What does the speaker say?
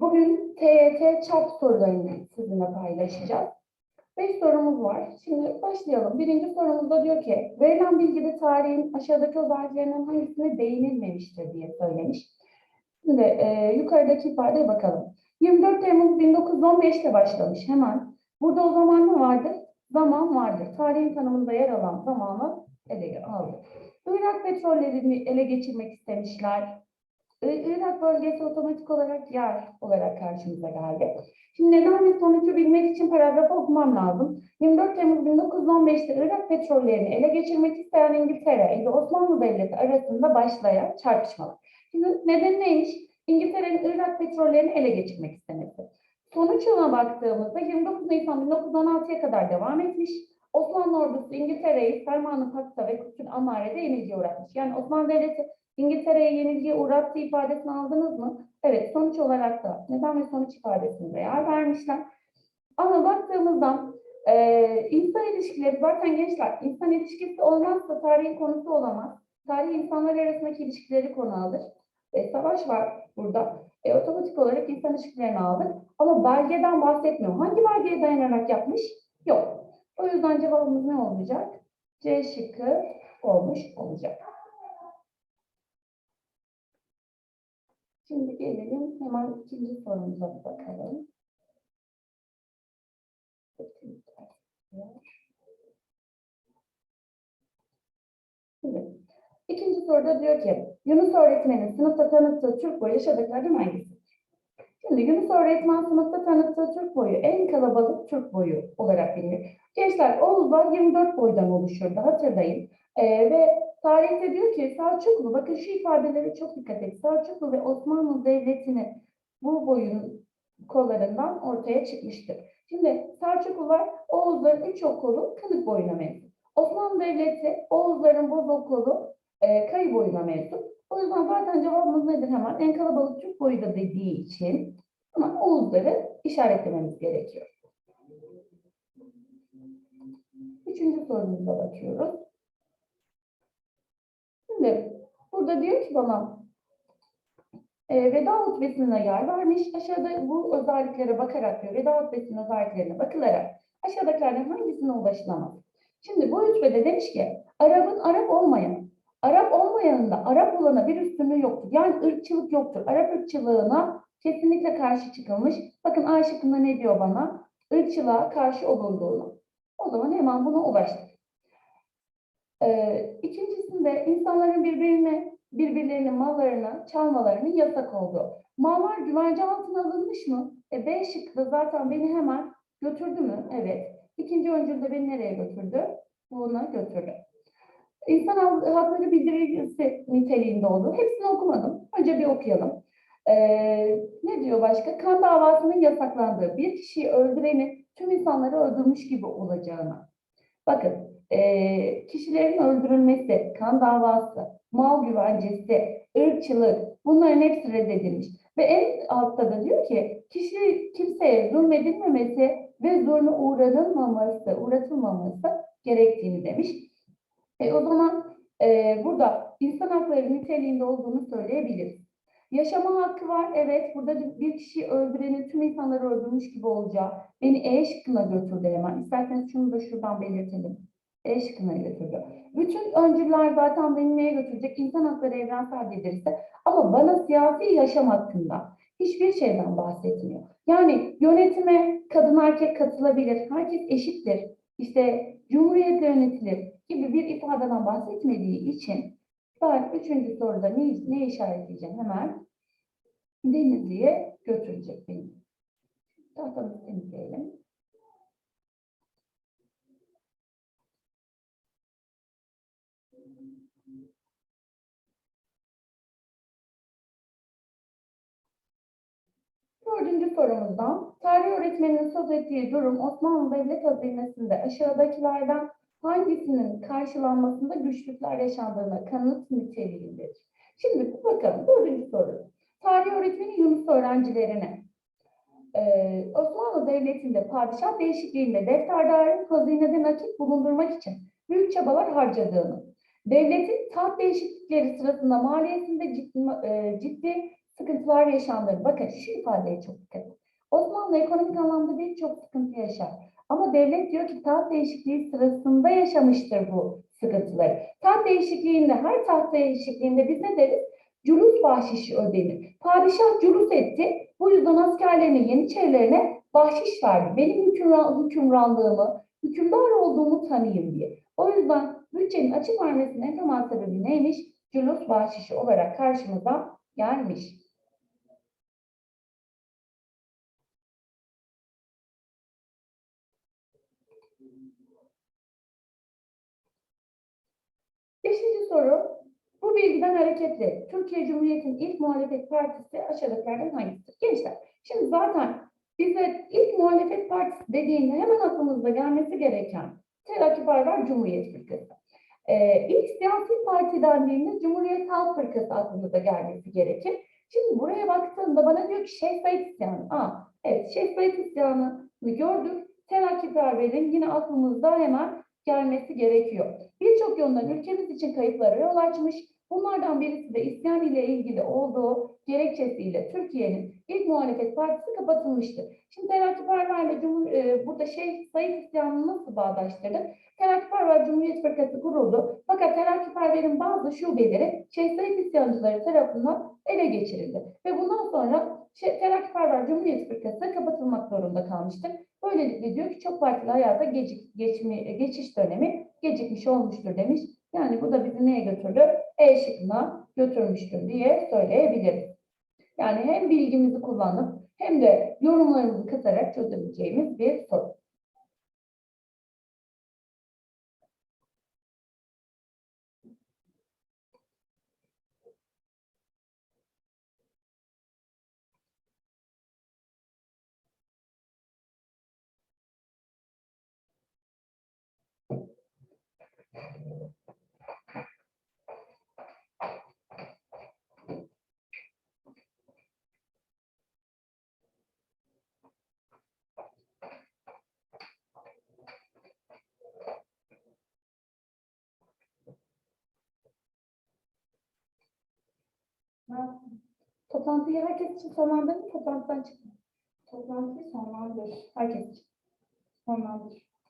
Bugün TYT çap sorularını sizinle paylaşacağız. Beş sorumuz var. Şimdi başlayalım. Birinci sorumuzda diyor ki, verilen bilgide tarihin aşağıdaki özelliklerinden hangisine değinilmemiştir diye söylemiş. Şimdi e, yukarıdaki ifadeye bakalım. 24 Temmuz 1915'te başlamış hemen. Burada o zaman ne vardır? Zaman vardır. Tarihin tanımında yer alan zamanı ele aldı. Irak petrollerini ele geçirmek istemişler. Irak bölgesi otomatik olarak yer olarak karşımıza geldi. Şimdi neden ve sonucu bilmek için paragrafı okumam lazım. 24 Temmuz 1915'te Irak petrollerini ele geçirmek isteyen İngiltere ile Osmanlı Devleti arasında başlayan çarpışmalar. Şimdi neden neymiş? İngiltere'nin Irak petrollerini ele geçirmek istemesi. Sonuçuna baktığımızda 29 Nisan 1916'ya kadar devam etmiş. Osmanlı ordusu İngiltere'yi Selman'ı Paksa ve Kutul Amare'de yenilgiye uğratmış. Yani Osmanlı Devleti İngiltere'ye yenilgiye uğrattığı ifadesini aldınız mı? Evet, sonuç olarak da neden ve sonuç ifadesini de yer vermişler. Ama baktığımızda e, insan ilişkileri zaten gençler, insan ilişkisi olmazsa tarihin konusu olamaz. Tarih insanlar arasındaki ilişkileri konu alır. E, savaş var burada. E, otomatik olarak insan ilişkilerini aldık. Ama belgeden bahsetmiyor. Hangi belgeye dayanarak yapmış? Yok. O yüzden cevabımız ne olacak? C şıkkı olmuş olacak. Şimdi gelelim hemen ikinci sorumuza bakalım. Şimdi, ikinci soruda diyor ki, Yunus öğretmenin sınıfta tanıttığı Türk boyu yaşadıklarından hangisi? Şimdi Yunus öğretmen sınıfta tanıttığı Türk boyu en kalabalık Türk boyu olarak bilinir. Gençler Oğuzlar 24 boydan oluşurdu hatırlayın. Ee, ve tarihte diyor ki Selçuklu, bakın şu ifadelere çok dikkat et. Selçuklu ve Osmanlı Devleti'nin bu boyun kollarından ortaya çıkmıştır. Şimdi Selçuklular Oğuzların üç okulu kılık boyuna mensup. Osmanlı Devleti Oğuzların boz okulu e, kayı boyuna mensup. O yüzden zaten cevabımız nedir hemen? En kalabalık Türk boyu da dediği için hemen Oğuzları işaretlememiz gerekiyor. Üçüncü sorumuza bakıyoruz. Şimdi burada diyor ki bana e, veda hutbesine yer vermiş. Aşağıda bu özelliklere bakarak diyor. Veda hutbesinin özelliklerine bakılarak aşağıdakilerden hangisine ulaşılamaz? Şimdi bu hutbede demiş ki Arap'ın Arap olmayan, Arap olmayanın da Arap olana bir üstünlüğü yoktur. Yani ırkçılık yoktur. Arap ırkçılığına kesinlikle karşı çıkılmış. Bakın A şıkkında ne diyor bana? Irkçılığa karşı olunduğunu. O zaman hemen buna ulaştık. Ee, ikincisinde insanların birbirine, birbirlerinin mallarını çalmalarının yasak olduğu. Mallar güvence altına alınmış mı? E, B şıkkı zaten beni hemen götürdü mü? Evet. İkinci öncülde beni nereye götürdü? Buna götürdü. İnsan hak- hakları bildirisi niteliğinde oldu. Hepsini okumadım. Önce bir okuyalım. Ee, ne diyor başka? Kan davasının yasaklandığı bir kişiyi öldüreni tüm insanları öldürmüş gibi olacağına. Bakın, eee, kişilerin öldürülmesi, kan davası, mal güvencesi, ırkçılık bunların hepsi reddedilmiş. Ve en altta da diyor ki kişi kimseye zulmedilmemesi ve zulme uğranılmaması, uğratılmaması gerektiğini demiş. E, o zaman e, burada insan hakları niteliğinde olduğunu söyleyebiliriz. Yaşama hakkı var. Evet, burada bir kişi öldürenin tüm insanları öldürmüş gibi olacağı. Beni E şıkkına götürdü hemen. İsterseniz şunu da şuradan belirtelim. E şıkkına götürdü. Bütün öncüler zaten beni neye götürecek? İnsan hakları evrensel bildirisi. Ama bana siyasi yaşam hakkında hiçbir şeyden bahsetmiyor. Yani yönetime kadın erkek katılabilir. Herkes eşittir. İşte cumhuriyetle yönetilir gibi bir ifadeden bahsetmediği için ben üçüncü soruda ne, ne işaretleyeceğim hemen? Denizli'ye götürecek beni. Tahtamızı temizleyelim. Dördüncü sorumuzdan, tarih öğretmeninin söz ettiği durum Osmanlı Devlet hazinesinde aşağıdakilerden hangisinin karşılanmasında güçlükler yaşandığına kanıt niteliğindedir? Şimdi bakalım dördüncü soru. Tarih öğretmeni Yunus öğrencilerine eee, Osmanlı Devleti'nde padişah değişikliğinde defterdarın hazinede nakit bulundurmak için büyük çabalar harcadığını, Devletin taht değişiklikleri sırasında maliyesinde ciddi, e, ciddi sıkıntılar yaşandığını. Bakın şu ifadeye çok dikkat edin. Osmanlı ekonomik anlamda birçok sıkıntı yaşar. Ama devlet diyor ki taht değişikliği sırasında yaşamıştır bu sıkıntıları. Taht değişikliğinde, her taht değişikliğinde biz ne deriz? Culus bahşişi ödenir. Padişah culus etti. Bu yüzden askerlerine, yeniçerilerine bahşiş verdi. Benim hükümran, hükümranlığımı, hükümdar olduğumu tanıyın diye. O yüzden bütçenin açık vermesinin en temel sebebi neymiş? Culus bahşişi olarak karşımıza gelmiş. Beşinci soru. Bu bilgiden hareketle Türkiye Cumhuriyeti'nin ilk muhalefet partisi aşağıdakilerden hangisidir? Gençler, şimdi zaten bize ilk muhalefet partisi dediğinde hemen aklımızda gelmesi gereken Terakkiperver Cumhuriyet Fırkası. Ee, ilk siyasi parti dendiğinde Cumhuriyet Halk Fırkası aklımıza gelmesi gerekir. Şimdi buraya baktığımda bana diyor ki Şeyh Said isyanı. Aa, evet Şeyh Said isyanını gördük. Terakkiperver'in yine aklımızda hemen gelmesi gerekiyor. Birçok yönden ülkemiz için kayıplara yol açmış. Bunlardan birisi de isyan ile ilgili olduğu gerekçesiyle Türkiye'nin ilk muhalefet partisi kapatılmıştır. Şimdi Terakkiperver'le Cumhur, e, burada şey Sayın isyanını nasıl bağdaştırdık? Terakkiperver Cumhuriyet Fırkası kuruldu. Fakat Terakkiperver'in bazı şubeleri Şeyh Said isyancıları tarafından ele geçirildi. Ve bundan sonra şey, Terakkiperver Cumhuriyet Fırkası kapatılmak zorunda kalmıştır. Böylelikle diyor ki çok partili hayata gecik, geçmi, geçiş dönemi gecikmiş olmuştur demiş. Yani bu da bizi neye götürdü? E şıkkına götürmüştür diye söyleyebiliriz. Yani hem bilgimizi kullanıp hem de yorumlarımızı katarak çözebileceğimiz bir soru. Toplantıyı herkes için sonlandırın, toplantıdan çıkın. Toplantıyı sonlandır. Herkes için. Sonlandır.